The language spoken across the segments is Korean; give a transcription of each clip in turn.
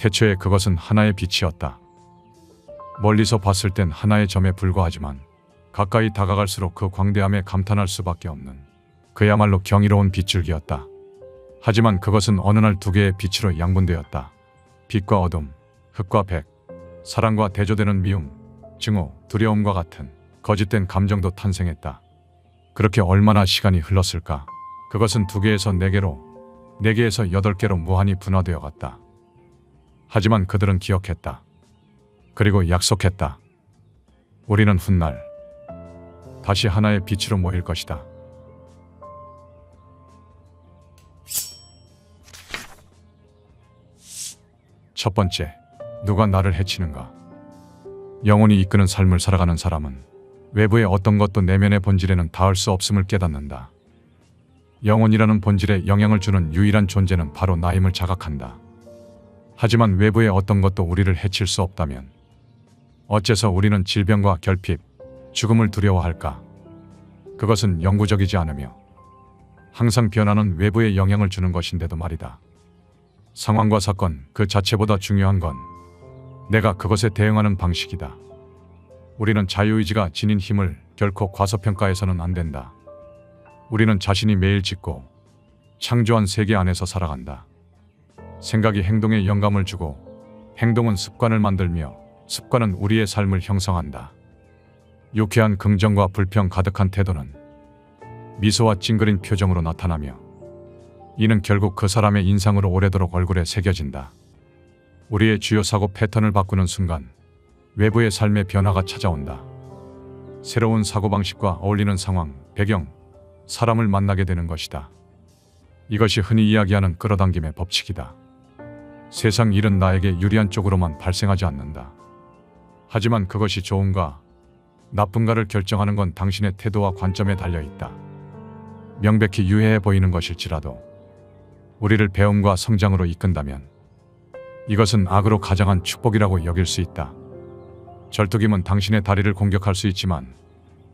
태초에 그것은 하나의 빛이었다. 멀리서 봤을 땐 하나의 점에 불과하지만 가까이 다가갈수록 그 광대함에 감탄할 수밖에 없는 그야말로 경이로운 빗줄기였다. 하지만 그것은 어느 날 두 개의 빛으로 양분되었다. 빛과 어둠, 흑과 백, 사랑과 대조되는 미움, 증오, 두려움과 같은 거짓된 감정도 탄생했다. 그렇게 얼마나 시간이 흘렀을까? 그것은 두 개에서 네 개로, 네 개에서 여덟 개로 무한히 분화되어 갔다. 하지만 그들은 기억했다. 그리고 약속했다. 우리는 훗날 다시 하나의 빛으로 모일 것이다. 첫 번째, 누가 나를 해치는가? 영혼이 이끄는 삶을 살아가는 사람은 외부의 어떤 것도 내면의 본질에는 닿을 수 없음을 깨닫는다. 영혼이라는 본질에 영향을 주는 유일한 존재는 바로 나임을 자각한다. 하지만 외부의 어떤 것도 우리를 해칠 수 없다면 어째서 우리는 질병과 결핍, 죽음을 두려워할까? 그것은 영구적이지 않으며 항상 변하는 외부에 영향을 주는 것인데도 말이다. 상황과 사건 그 자체보다 중요한 건 내가 그것에 대응하는 방식이다. 우리는 자유의지가 지닌 힘을 결코 과소평가해서는 안 된다. 우리는 자신이 매일 짓고 창조한 세계 안에서 살아간다. 생각이 행동에 영감을 주고 행동은 습관을 만들며 습관은 우리의 삶을 형성한다. 유쾌한 긍정과 불평 가득한 태도는 미소와 찡그린 표정으로 나타나며 이는 결국 그 사람의 인상으로 오래도록 얼굴에 새겨진다. 우리의 주요 사고 패턴을 바꾸는 순간 외부의 삶의 변화가 찾아온다. 새로운 사고방식과 어울리는 상황, 배경, 사람을 만나게 되는 것이다. 이것이 흔히 이야기하는 끌어당김의 법칙이다. 세상 일은 나에게 유리한 쪽으로만 발생하지 않는다. 하지만 그것이 좋은가, 나쁜가를 결정하는 건 당신의 태도와 관점에 달려 있다. 명백히 유해해 보이는 것일지라도 우리를 배움과 성장으로 이끈다면 이것은 악으로 가장한 축복이라고 여길 수 있다. 절뚝임은 당신의 다리를 공격할 수 있지만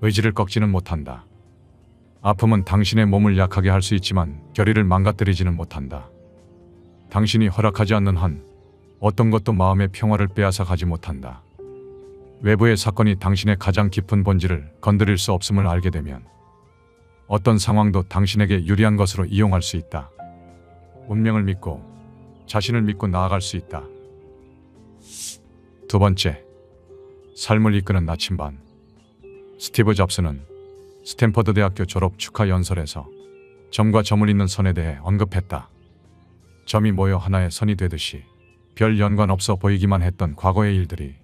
의지를 꺾지는 못한다. 아픔은 당신의 몸을 약하게 할 수 있지만 결의를 망가뜨리지는 못한다. 당신이 허락하지 않는 한 어떤 것도 마음의 평화를 빼앗아 가지 못한다. 외부의 사건이 당신의 가장 깊은 본질을 건드릴 수 없음을 알게 되면 어떤 상황도 당신에게 유리한 것으로 이용할 수 있다. 운명을 믿고 자신을 믿고 나아갈 수 있다. 두 번째, 삶을 이끄는 나침반. 스티브 잡스는 스탠퍼드 대학교 졸업 축하 연설에서 점과 점을 잇는 선에 대해 언급했다. 점이 모여 하나의 선이 되듯이 별 연관 없어 보이기만 했던 과거의 일들이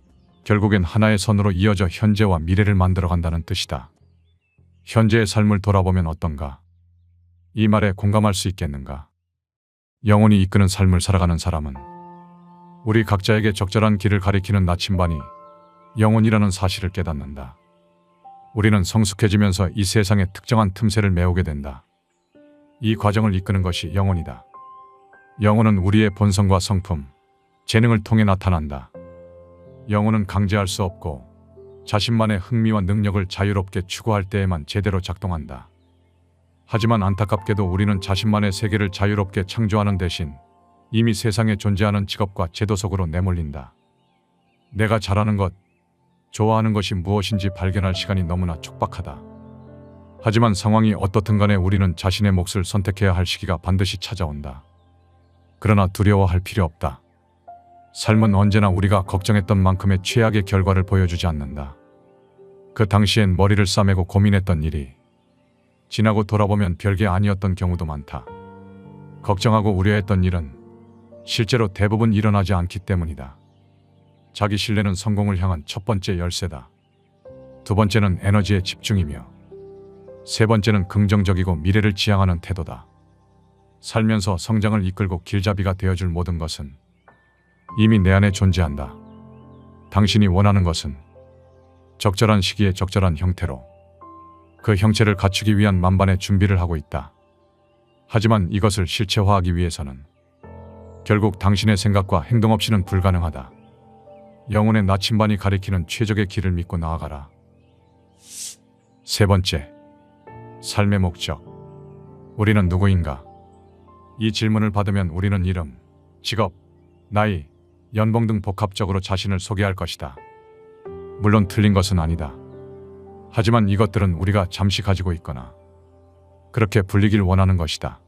결국엔 하나의 선으로 이어져 현재와 미래를 만들어 간다는 뜻이다. 현재의 삶을 돌아보면 어떤가? 이 말에 공감할 수 있겠는가? 영혼이 이끄는 삶을 살아가는 사람은 우리 각자에게 적절한 길을 가리키는 나침반이 영혼이라는 사실을 깨닫는다. 우리는 성숙해지면서 이 세상의 특정한 틈새를 메우게 된다. 이 과정을 이끄는 것이 영혼이다. 영혼은 우리의 본성과 성품, 재능을 통해 나타난다. 영혼은 강제할 수 없고 자신만의 흥미와 능력을 자유롭게 추구할 때에만 제대로 작동한다. 하지만 안타깝게도 우리는 자신만의 세계를 자유롭게 창조하는 대신 이미 세상에 존재하는 직업과 제도 속으로 내몰린다. 내가 잘하는 것, 좋아하는 것이 무엇인지 발견할 시간이 너무나 촉박하다. 하지만 상황이 어떻든 간에 우리는 자신의 몫을 선택해야 할 시기가 반드시 찾아온다. 그러나 두려워할 필요 없다. 삶은 언제나 우리가 걱정했던 만큼의 최악의 결과를 보여주지 않는다. 그 당시엔 머리를 싸매고 고민했던 일이 지나고 돌아보면 별게 아니었던 경우도 많다. 걱정하고 우려했던 일은 실제로 대부분 일어나지 않기 때문이다. 자기 신뢰는 성공을 향한 첫 번째 열쇠다. 두 번째는 에너지의 집중이며 세 번째는 긍정적이고 미래를 지향하는 태도다. 살면서 성장을 이끌고 길잡이가 되어줄 모든 것은 이미 내 안에 존재한다. 당신이 원하는 것은 적절한 시기에 적절한 형태로 그 형체를 갖추기 위한 만반의 준비를 하고 있다. 하지만 이것을 실체화하기 위해서는 결국 당신의 생각과 행동 없이는 불가능하다. 영혼의 나침반이 가리키는 최적의 길을 믿고 나아가라. 세 번째, 삶의 목적. 우리는 누구인가? 이 질문을 받으면 우리는 이름, 직업, 나이, 연봉 등 복합적으로 자신을 소개할 것이다. 물론 틀린 것은 아니다. 하지만 이것들은 우리가 잠시 가지고 있거나 그렇게 불리길 원하는 것이다.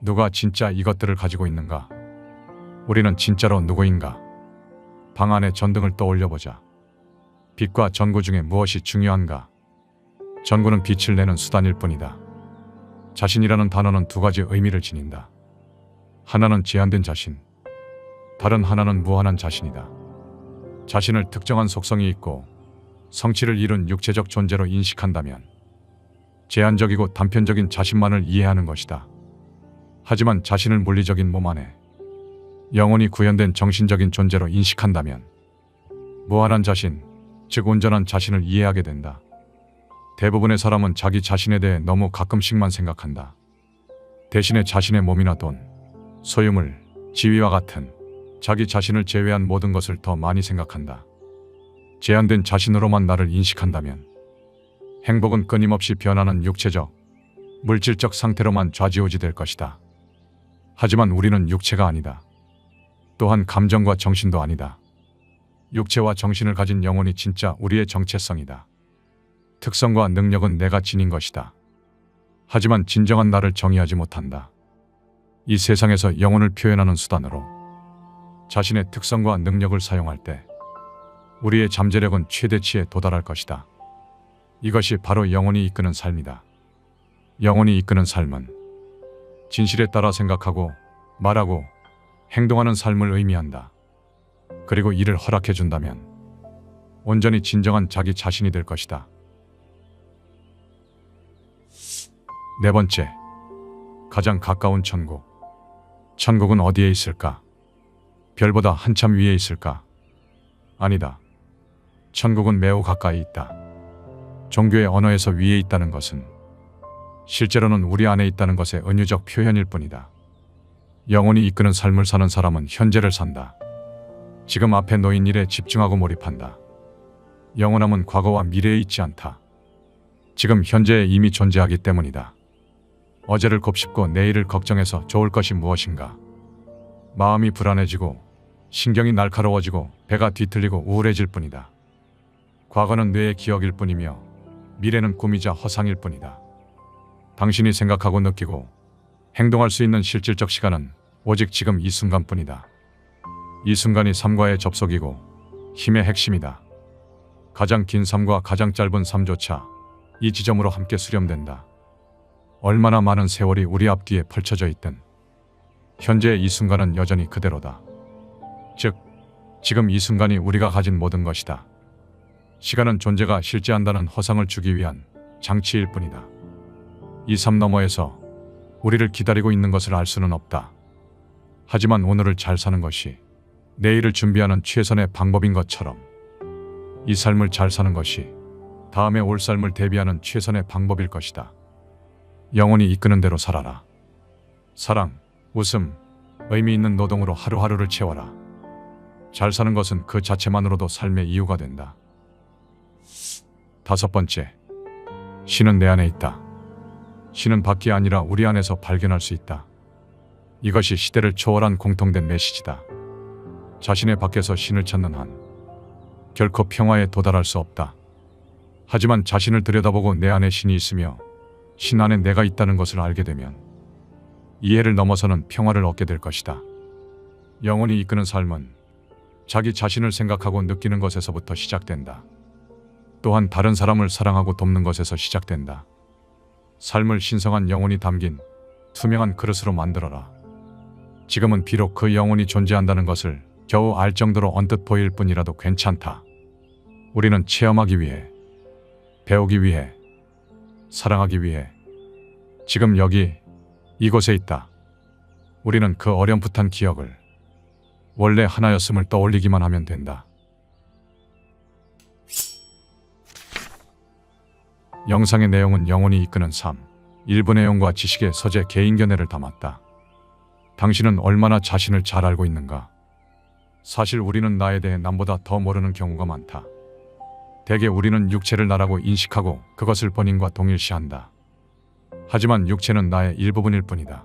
누가 진짜 이것들을 가지고 있는가? 우리는 진짜로 누구인가? 방 안의 전등을 떠올려 보자. 빛과 전구 중에 무엇이 중요한가? 전구는 빛을 내는 수단일 뿐이다. 자신이라는 단어는 두 가지 의미를 지닌다. 하나는 제한된 자신, 다른 하나는 무한한 자신이다. 자신을 특정한 속성이 있고 성취를 이룬 육체적 존재로 인식한다면 제한적이고 단편적인 자신만을 이해하는 것이다. 하지만 자신을 물리적인 몸 안에 영원히 구현된 정신적인 존재로 인식한다면 무한한 자신, 즉 온전한 자신을 이해하게 된다. 대부분의 사람은 자기 자신에 대해 너무 가끔씩만 생각한다. 대신에 자신의 몸이나 돈, 소유물, 지위와 같은 자기 자신을 제외한 모든 것을 더 많이 생각한다. 제한된 자신으로만 나를 인식한다면 행복은 끊임없이 변하는 육체적, 물질적 상태로만 좌지우지 될 것이다. 하지만 우리는 육체가 아니다. 또한 감정과 정신도 아니다. 육체와 정신을 가진 영혼이 진짜 우리의 정체성이다. 특성과 능력은 내가 지닌 것이다. 하지만 진정한 나를 정의하지 못한다. 이 세상에서 영혼을 표현하는 수단으로 자신의 특성과 능력을 사용할 때 우리의 잠재력은 최대치에 도달할 것이다. 이것이 바로 영혼이 이끄는 삶이다. 영혼이 이끄는 삶은 진실에 따라 생각하고 말하고 행동하는 삶을 의미한다. 그리고 이를 허락해 준다면 온전히 진정한 자기 자신이 될 것이다. 네 번째, 가장 가까운 천국. 천국은 어디에 있을까? 별보다 한참 위에 있을까? 아니다. 천국은 매우 가까이 있다. 종교의 언어에서 위에 있다는 것은 실제로는 우리 안에 있다는 것의 은유적 표현일 뿐이다. 영혼이 이끄는 삶을 사는 사람은 현재를 산다. 지금 앞에 놓인 일에 집중하고 몰입한다. 영원함은 과거와 미래에 있지 않다. 지금 현재에 이미 존재하기 때문이다. 어제를 곱씹고 내일을 걱정해서 좋을 것이 무엇인가? 마음이 불안해지고 신경이 날카로워지고 배가 뒤틀리고 우울해질 뿐이다. 과거는 뇌의 기억일 뿐이며 미래는 꿈이자 허상일 뿐이다. 당신이 생각하고 느끼고 행동할 수 있는 실질적 시간은 오직 지금 이 순간뿐이다. 이 순간이 삶과의 접속이고 힘의 핵심이다. 가장 긴 삶과 가장 짧은 삶조차 이 지점으로 함께 수렴된다. 얼마나 많은 세월이 우리 앞뒤에 펼쳐져 있든 현재의 이 순간은 여전히 그대로다. 즉, 지금 이 순간이 우리가 가진 모든 것이다. 시간은 존재가 실제한다는 허상을 주기 위한 장치일 뿐이다. 이 삶 너머에서 우리를 기다리고 있는 것을 알 수는 없다. 하지만 오늘을 잘 사는 것이 내일을 준비하는 최선의 방법인 것처럼 이 삶을 잘 사는 것이 다음에 올 삶을 대비하는 최선의 방법일 것이다. 영혼이 이끄는 대로 살아라. 사랑, 웃음, 의미 있는 노동으로 하루하루를 채워라. 잘 사는 것은 그 자체만으로도 삶의 이유가 된다. 다섯 번째, 신은 내 안에 있다. 신은 밖이 아니라 우리 안에서 발견할 수 있다. 이것이 시대를 초월한 공통된 메시지다. 자신의 밖에서 신을 찾는 한 결코 평화에 도달할 수 없다. 하지만 자신을 들여다보고 내 안에 신이 있으며 신 안에 내가 있다는 것을 알게 되면 이해를 넘어서는 평화를 얻게 될 것이다. 영혼이 이끄는 삶은 자기 자신을 생각하고 느끼는 것에서부터 시작된다. 또한 다른 사람을 사랑하고 돕는 것에서 시작된다. 삶을 신성한 영혼이 담긴 투명한 그릇으로 만들어라. 지금은 비록 그 영혼이 존재한다는 것을 겨우 알 정도로 언뜻 보일 뿐이라도 괜찮다. 우리는 체험하기 위해, 배우기 위해, 사랑하기 위해 지금 여기 이곳에 있다. 우리는 그 어렴풋한 기억을 원래 하나였음을 떠올리기만 하면 된다. 영상의 내용은 영혼이 이끄는 삶, 일부 내용과 지식의 서재 개인 견해를 담았다. 당신은 얼마나 자신을 잘 알고 있는가? 사실 우리는 나에 대해 남보다 더 모르는 경우가 많다. 대개 우리는 육체를 나라고 인식하고 그것을 본인과 동일시한다. 하지만 육체는 나의 일부분일 뿐이다.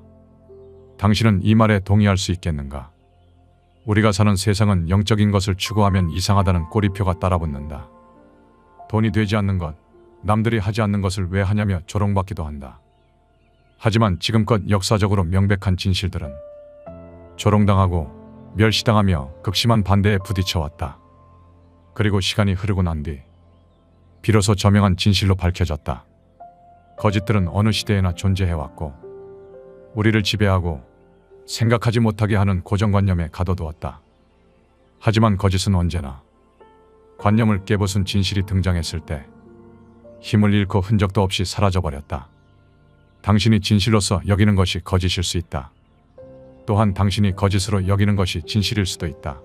당신은 이 말에 동의할 수 있겠는가? 우리가 사는 세상은 영적인 것을 추구하면 이상하다는 꼬리표가 따라붙는다. 돈이 되지 않는 것, 남들이 하지 않는 것을 왜 하냐며 조롱받기도 한다. 하지만 지금껏 역사적으로 명백한 진실들은 조롱당하고 멸시당하며 극심한 반대에 부딪혀왔다. 그리고 시간이 흐르고 난 뒤 비로소 저명한 진실로 밝혀졌다. 거짓들은 어느 시대에나 존재해왔고 우리를 지배하고 생각하지 못하게 하는 고정관념에 가둬두었다. 하지만 거짓은 언제나 관념을 깨부순 진실이 등장했을 때 힘을 잃고 흔적도 없이 사라져버렸다. 당신이 진실로서 여기는 것이 거짓일 수 있다. 또한 당신이 거짓으로 여기는 것이 진실일 수도 있다.